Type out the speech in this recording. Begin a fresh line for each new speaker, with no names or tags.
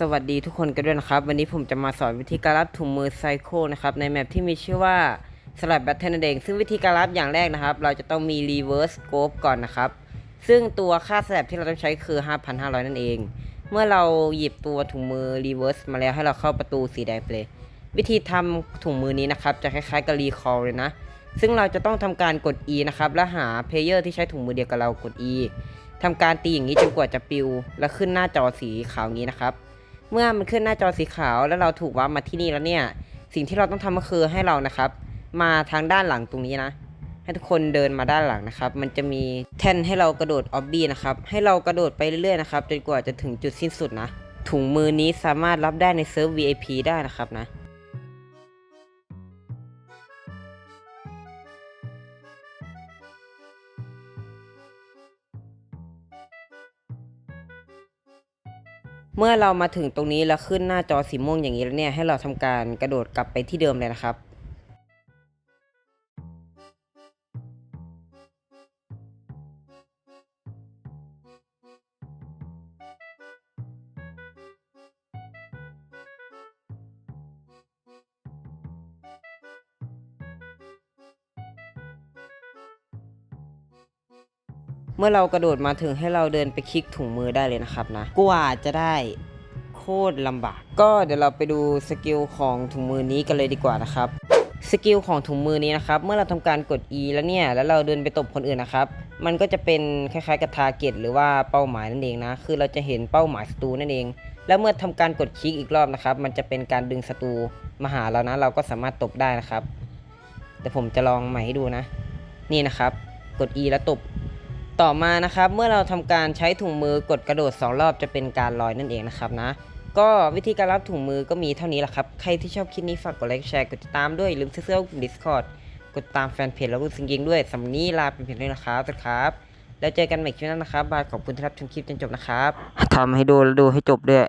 สวัสดีทุกคนกันด้วยนะครับ วันนี้ผมจะมาสอนวิธีการรับถุงมือไซโคนะครับ ในแมปที่มีชื่อว่าสลับแบทเทนเดงซึ่งวิธีการรับอย่างแรกนะครับ เราจะต้องมีรีเวิร์สโกปก่อนนะครับ ซึ่งตัวค่าสลับที่เราต้องใช้คือ 5,500 นั่นเอง เมื่อเราหยิบตัวถุงมือรีเวิร์สมาแล้วให้เราเข้าประตูสีแดงไปเลย วิธีทำถุงมือนี้นะครับ จะคล้ายๆกับ recall เลยนะ ซึ่งเราจะต้องทำการกด E นะครับ และหาเพลเยอร์ที่ใช้ถุงมือเดียวกับเรากด E ทำการตีอย่างนี้จนกว่าจะปิว และขึ้นหน้าจอสีขาวนี้นะครับ เมื่อมันขึ้นหน้าจอสีขาวแล้วเราถูกวาร์ปมาที่นี่แล้วเนี่ย สิ่งที่เราต้องทำก็คือให้เรานะครับ มาทางด้านหลังตรงนี้นะ ให้ทุกคนเดินมาด้านหลังนะครับ มันจะมีแท่นให้เรากระโดดออบบี้นะครับ ให้เรากระโดดไปเรื่อยๆนะครับจนกว่าจะถึงจุดสิ้นสุดนะ ถุงมือนี้สามารถรับได้ในเซิร์ฟ VIP ได้นะครับนะ เมื่อเรามาถึงตรงนี้แล้วขึ้นหน้าจอสีม่วงอย่างนี้แล้วเนี่ยให้เราทำการกระโดดกลับไปที่เดิมเลยนะครับ เมื่อเรากระโดดมาถึงให้เราเดินไปคลิกถุงมือได้เลยนะครับนะกว่าจะได้โคตรลำบาก ก็เดี๋ยวเราไปดูสกิลของถุงมือนี้กันเลยดีกว่านะครับสกิลของถุงมือนี้นะครับ เมื่อเราทำการกด E แล้วเนี่ย แล้วเราเดินไปตบคนอื่นนะครับ มันก็จะเป็นคล้ายๆกับทาร์เก็ตหรือว่าเป้าหมายนั่นเองนะ คือเราจะเห็นเป้าหมายศัตรูนั่นเอง แล้วเมื่อทำการกดคลิกอีกรอบนะครับ มันจะเป็นการดึงศัตรูมาหาเรานะ เราก็สามารถตบได้นะครับ แต่ผมจะลองใหม่ให้ดูนะ นี่นะครับ กด E แล้วตบ ต่อมานะครับเมื่อเราทำการใช้ถุงมือกดกระโดด 2 รอบจะเป็นการลอยนั่นเองนะครับนะ ก็วิธีการรับถุงมือก็มีเท่านี้แหละครับ ใครที่ชอบคลิปนี้ฝากกดไลค์แชร์กดติดตามด้วยลืมซื้อเสื้อกลุ่ม Discord กดตามแฟนเพจแล้วก็สิงยิงด้วยสำหรับนี้ลาเป็นเพียงเท่านี้นะครับสวัสดีครับแล้วเจอกันใหม่คลิปหน้านะครับบายขอบคุณที่รับชมคลิปจนจบนะครับทำให้ดูแล้วดูให้จบด้วย